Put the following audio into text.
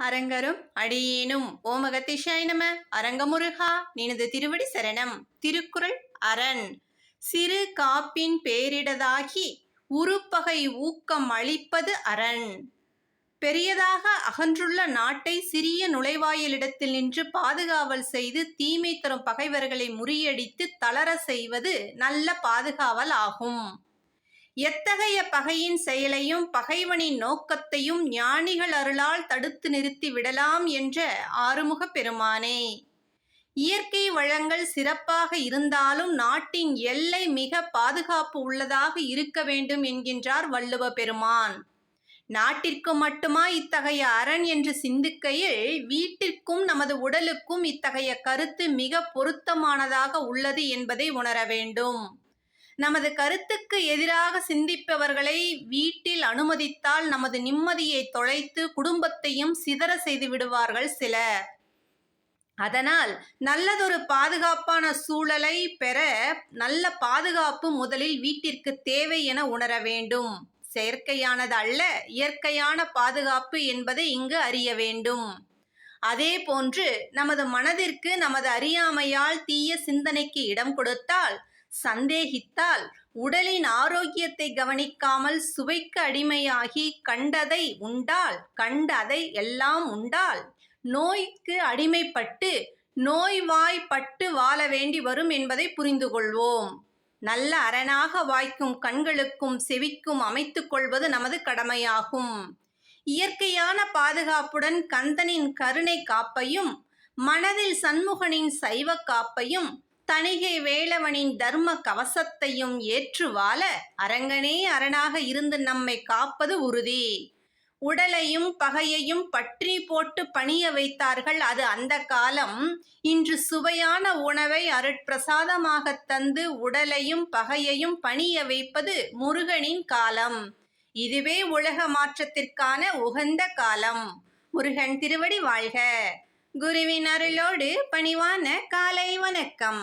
அரங்கரும் அடியேனும். ஓமகத்திஷாய் நம. அரங்கமுருகா நினது திருவடி சரணம். திருக்குறள் அரண். சிறு காப்பின் பேரிடதாகி உருப்பகை ஊக்கம் அளிப்பது அரண். பெரியதாக அகன்றுள்ள நாட்டை சிறிய நுழைவாயிலிடத்தில் நின்று பாதுகாவல் செய்து தீமை தரும் பகைவர்களை முறியடித்து தளர செய்வது நல்ல பாதுகாவல் ஆகும். எத்தகைய பகையின் செயலையும் பகைவனின் நோக்கத்தையும் ஞானிகள் அருளால் தடுத்து நிறுத்தி விடலாம் என்ற ஆறுமுக பெருமானே. இயற்கை வளங்கள் சிறப்பாக இருந்தாலும் நாட்டின் எல்லை மிக பாதுகாப்பு உள்ளதாக இருக்க வேண்டும் என்கின்றார் வள்ளுவ பெருமான். நாட்டிற்கு மட்டுமா இத்தகைய அரண் என்று சிந்திக்கையில் வீட்டிற்கும் நமது உடலுக்கும் இத்தகைய கருத்து மிக பொருத்தமானதாக உள்ளது என்பதை உணர வேண்டும். நமது கருத்துக்கு எதிராக சிந்திப்பவர்களை வீட்டில் அனுமதித்தால் நமது நிம்மதியை தொலைத்து குடும்பத்தையும் சிதற செய்து விடுவார்கள் சிலர். அதனால் நல்லதொரு பாதுகாப்பான சூழலை பெற நல்ல பாதுகாப்பு முதலில் வீட்டிற்கு தேவை என உணர வேண்டும். செயற்கையானது அல்ல இயற்கையான பாதுகாப்பு என்பதை இங்கு அறிய வேண்டும். அதே போன்று நமது மனதிற்கு நமது அறியாமையால் தீய சிந்தனைக்கு இடம் கொடுத்தால் சந்தேகித்தால் உடலின் ஆரோக்கியத்தை கவனிக்காமல் சுவைக்கு அடிமையாகி கண்டதை உண்டால் கண்டதை எல்லாம் உண்டால் நோய்க்கு அடிமைப்பட்டு நோய்வாய்ப்பட்டு வாழ வேண்டி வரும் என்பதை புரிந்து கொள்வோம் நல்ல அரணாக வாய்க்கும் கண்களுக்கும் செவிக்கும் அமைத்துக் கொள்வது நமது கடமையாகும். இயற்கையான பாதுகாப்புடன் கந்தனின் கருணை காப்பையும் மனதில் சண்முகனின் சைவ காப்பையும் தணிகை வேளவனின் தர்ம கவசத்தையும் ஏற்று வாழ அரங்கனே அரணாக இருந்து நம்மை காப்பது உறுதி. உடலையும் பகையையும் பற்றி போட்டு பணிய வைத்தார்கள் அது அந்த காலம். இன்று சுவையான உணவை அருட்பிரசாதமாக தந்து உடலையும் பகையையும் பணிய வைப்பது முருகனின் காலம். இதுவே உலக மாற்றத்திற்கான உகந்த காலம். முருகன் திருவடி வாழ்க. குருவின் அருளோடு பணிவான காலை வணக்கம்.